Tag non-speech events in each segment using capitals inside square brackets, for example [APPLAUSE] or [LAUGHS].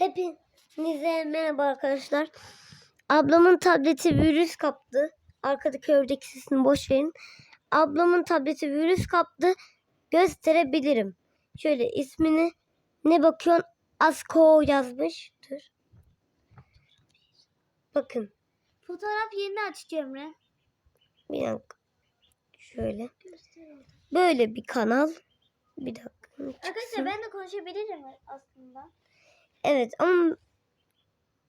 Hepinize merhaba arkadaşlar. Ablamın tableti virüs kaptı. Arkadaki ördek sesini boş verin. Ablamın tableti virüs kaptı. Gösterebilirim. Şöyle ismini ne bakıyorsun? Asko yazmış. Dur. Bakın. Fotoğraf yerini aç Cemre. Bir dakika. Şöyle. Böyle bir kanal. Bir dakika. Arkadaşlar ben de konuşabilirim aslında. Evet ama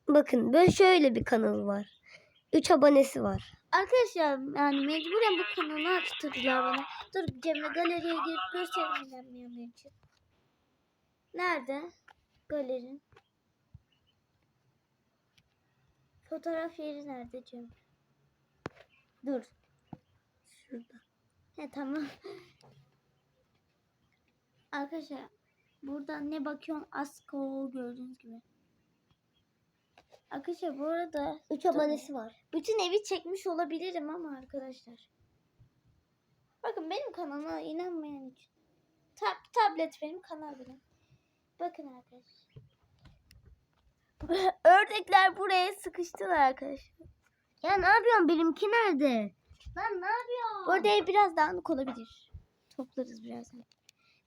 bakın böyle şöyle bir kanal var. 3 abonesi var. Arkadaşlar yani mecburen bu kanalı açtırdılar bana. Dur Cemre galeriye girip göstermeyeceğim için. Nerede? Galerin. Fotoğraf yeri nerede Cemre? Dur. Şurada. He tamam. [LAUGHS] Arkadaşlar buradan ne bakıyorsun? Asko gördüğünüz gibi. Arkadaşlar bu arada 3 abonesi var. bütün evi çekmiş olabilirim ama arkadaşlar. Bakın benim kanalıma inanmayan için. Tab tablet benim kanal benim. Bakın arkadaşlar. [LAUGHS] Ördekler buraya sıkıştılar arkadaşlar. Ya ne yapıyorsun? Benimki nerede? Lan ne yapıyorsun? Ev biraz dağınık olabilir. Toplarız birazdan.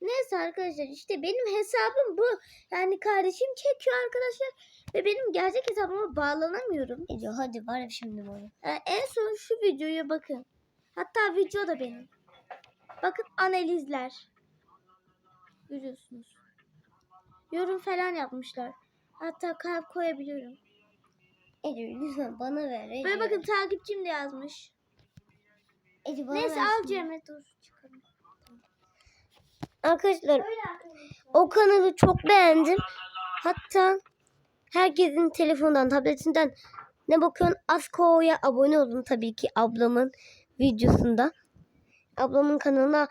Neyse arkadaşlar işte benim hesabım bu. Yani kardeşim çekiyor arkadaşlar. Ve benim gerçek hesabıma bağlanamıyorum. Ece hadi var ya şimdi bunu. Ee, en son şu videoya bakın. Hatta video da benim. Bakın analizler. Görüyorsunuz. Yorum falan yapmışlar. Hatta kalp koyabiliyorum. Ece lütfen bana ver. Ece. Böyle bakın takipçim de yazmış. Ece bana Neyse al. Cemre dur. Arkadaşlar o kanalı çok beğendim. Hatta herkesin telefonundan, tabletinden ne bakıyorsun? Asko'ya abone olun tabii ki ablamın videosunda. Ablamın kanalına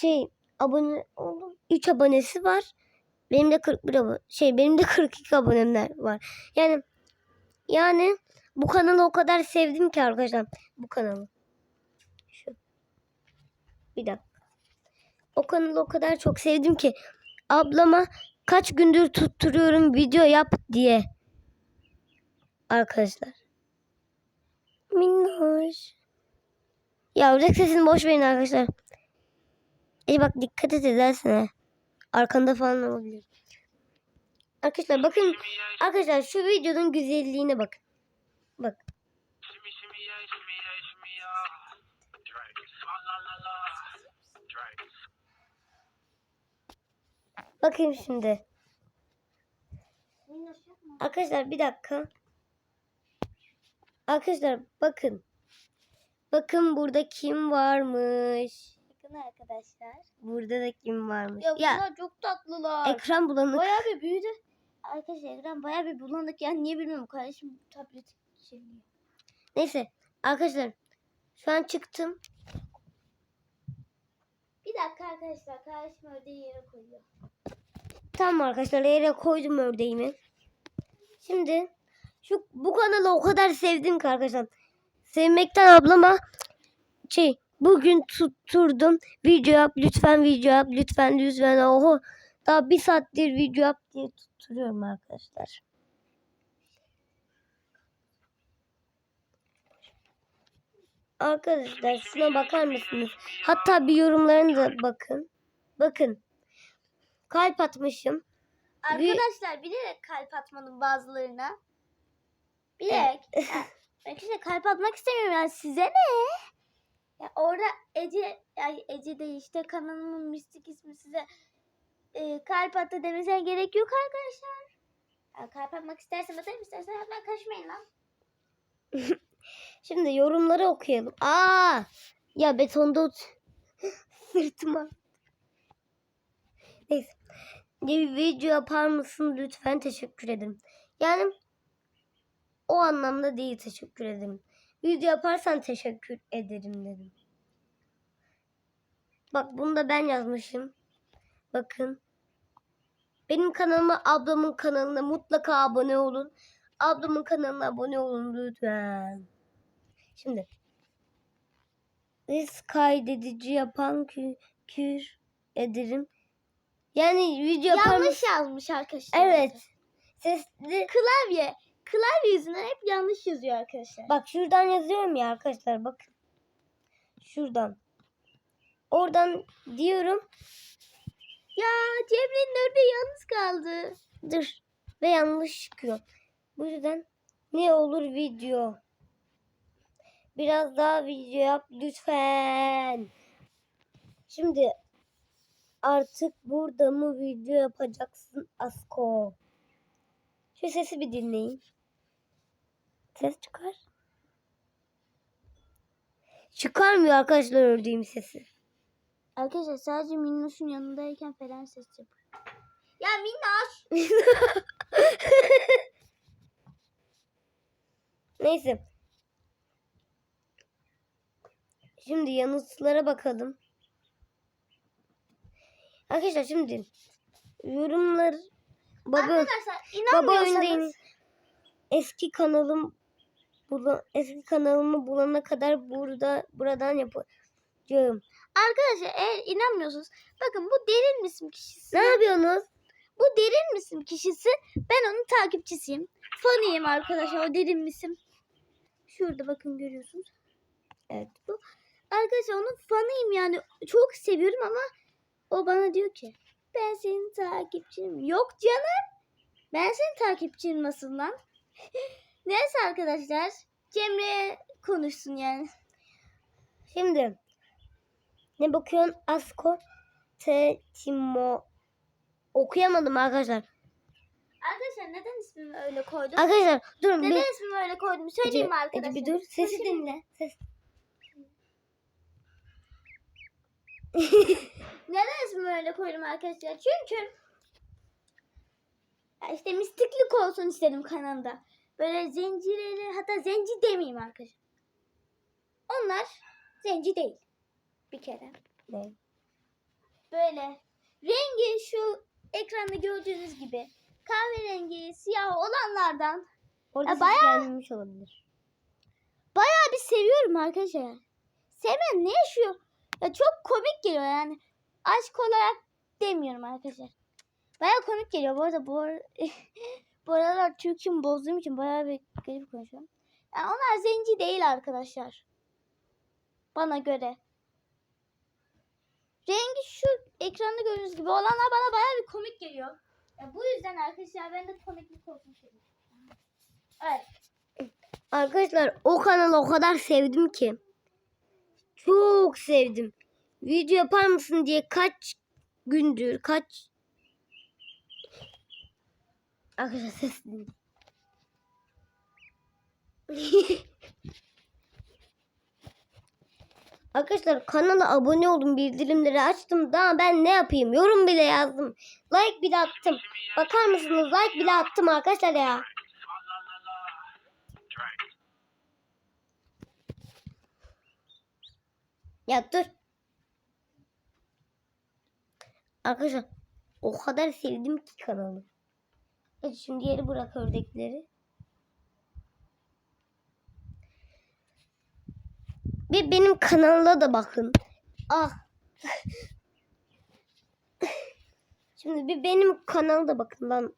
şey abone oldum. 3 abonesi var. Benim de 41 abone şey benim de [LAUGHS] 42 abonemler var. Yani yani bu kanalı o kadar sevdim ki arkadaşlar bu kanalı. Şu. Bir dakika. O kanalı o kadar çok sevdim ki ablama kaç gündür tutturuyorum video yap diye. Arkadaşlar. Minnoş. Ya ördek sesini boş verin arkadaşlar. E bak dikkat et edersin ha. Arkanda falan olabilir. Arkadaşlar bakın. Arkadaşlar şu videonun güzelliğine bakın. Bak. Shimmy, Bakın şimdi. Arkadaşlar bir dakika. Arkadaşlar bakın. Bakın burada kim varmış. Bakın arkadaşlar. Burada da kim varmış. Ya Ya, bunlar çok tatlılar. ekran bulanık. Bayağı bir büyüdü. Arkadaşlar ekran bayağı bir bulanık. Yani niye bilmiyorum. Kardeşim tablet şey. Neyse arkadaşlar şu an çıktım. Bir dakika arkadaşlar. Kardeşim ördeği yere koyuyor. Tamam arkadaşlar yere koydum ördeğimi. Şimdi şu bu kanalı o kadar sevdim ki arkadaşlar. Sevmekten ablama şey bugün tutturdum. Video yap lütfen video yap lütfen lütfen. Oho daha bir saattir video yap diye tutturuyorum arkadaşlar. Arkadaşlar şuna bakar mısınız? Hatta bir yorumlarına da bakın. Bakın. Kalp atmışım. Arkadaşlar bilerek kalp atmadım bazılarına. Bilerek. Ya, Arkadaşlar kalp atmak istemiyorum yani size ne? Ya orada Ece, yani Ece de işte kanalımın mistik ismi size e, kalp attı demesine gerek yok arkadaşlar. Ya kalp atmak istersen atarım istersen atmak karışmayın lan. [LAUGHS] Şimdi yorumları okuyalım. Aa! Ya betonda ot- [LAUGHS] sırtıma. Neyse. Bir video yapar mısın lütfen teşekkür ederim. Yani o anlamda değil teşekkür ederim. Video yaparsan teşekkür ederim dedim. Bak bunu da ben yazmışım. Bakın. Benim kanalıma ablamın kanalına mutlaka abone olun. Ablamın kanalına abone olun lütfen. Şimdi. Biz kaydedici yapan kü kür ederim. Yani video Yanlış yazmış arkadaşlar. Evet. Sesli. Klavye. Klavye yüzünden hep yanlış yazıyor arkadaşlar. Bak şuradan yazıyorum ya arkadaşlar bakın. Şuradan. Oradan diyorum. Ya Cemre'nin orada yalnız kaldı. Dur. Ve yanlış çıkıyor. Bu yüzden ne olur video. Biraz daha video yap lütfen. Şimdi artık burada mı video yapacaksın Asko? Şu sesi bir dinleyin. Ses çıkar. Çıkarmıyor arkadaşlar ördüğüm sesi. Arkadaşlar sadece Minnoş'un yanındayken falan ses yapıyor. Ya Minnoş. [LAUGHS] Neyse. Şimdi yanıtlara bakalım. Arkadaşlar şimdi yorumlar baba Arkadaşlar baba oyunda inanmıyorsanız eski kanalım bula, eski kanalımı bulana kadar burada buradan yapacağım. Arkadaşlar eğer inanmıyorsunuz bakın bu derin misim kişisi. Ne yapıyorsunuz? Bu derin misim kişisi ben onun takipçisiyim. Fanıyım arkadaşlar o derin misim. Şurada bakın görüyorsunuz. Evet. Bu arkadaşlar onun fanıyım yani çok seviyorum ama o bana diyor ki ben senin takipçinim. Yok canım. Ben senin takipçinim nasıl lan? [LAUGHS] Neyse arkadaşlar. Cemre konuşsun yani. Şimdi ne bakıyorsun? Asko Timo okuyamadım arkadaşlar. Arkadaşlar neden ismimi öyle koydum? Arkadaşlar durun bir Neden ismimi öyle koydum? Söyleyeyim mi arkadaşlar? Bir dur. Sesi dinle. Ses. Neden ismimi öyle koydum arkadaşlar? Çünkü işte mistiklik olsun istedim kanalda. Böyle zencileri hatta zenci demeyeyim arkadaşlar. Onlar zenci değil. Bir kere. Ne? Böyle rengi şu ekranda gördüğünüz gibi kahverengi, siyah olanlardan Orada Ya bayağı- gelmemiş olabilir. bayağı bir seviyorum arkadaşlar. Sevmeyen ne yaşıyor? Ya çok komik geliyor yani. Aşk olarak demiyorum arkadaşlar. Bayağı komik geliyor. Bu arada bu, ar- [LAUGHS] bu aralar Türkçemi bozduğum için bayağı bir garip konuşuyorum. Yani onlar zenci değil arkadaşlar. Bana göre. Rengi şu ekranda gördüğünüz gibi olanlar bana bayağı bir komik geliyor. Ya bu yüzden arkadaşlar ben de komiklik istedim. Evet. Arkadaşlar o kanalı o kadar sevdim ki. Çok sevdim. Video yapar mısın diye kaç gündür kaç Arkadaşlar ses. [LAUGHS] Arkadaşlar kanala abone olun bildirimleri açtım daha ben ne yapayım? Yorum bile yazdım. Like bile attım. Bakar mısınız? Like bile attım arkadaşlar ya Drake. Ya dur. Arkadaşlar o kadar sevdim ki kanalı. Evet şimdi yeri bırak ördekleri. [LAUGHS] Bir benim kanalına da bakın. Ah. Şimdi bir benim kanala da bakın lan.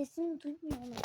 Sesini duymuyorum.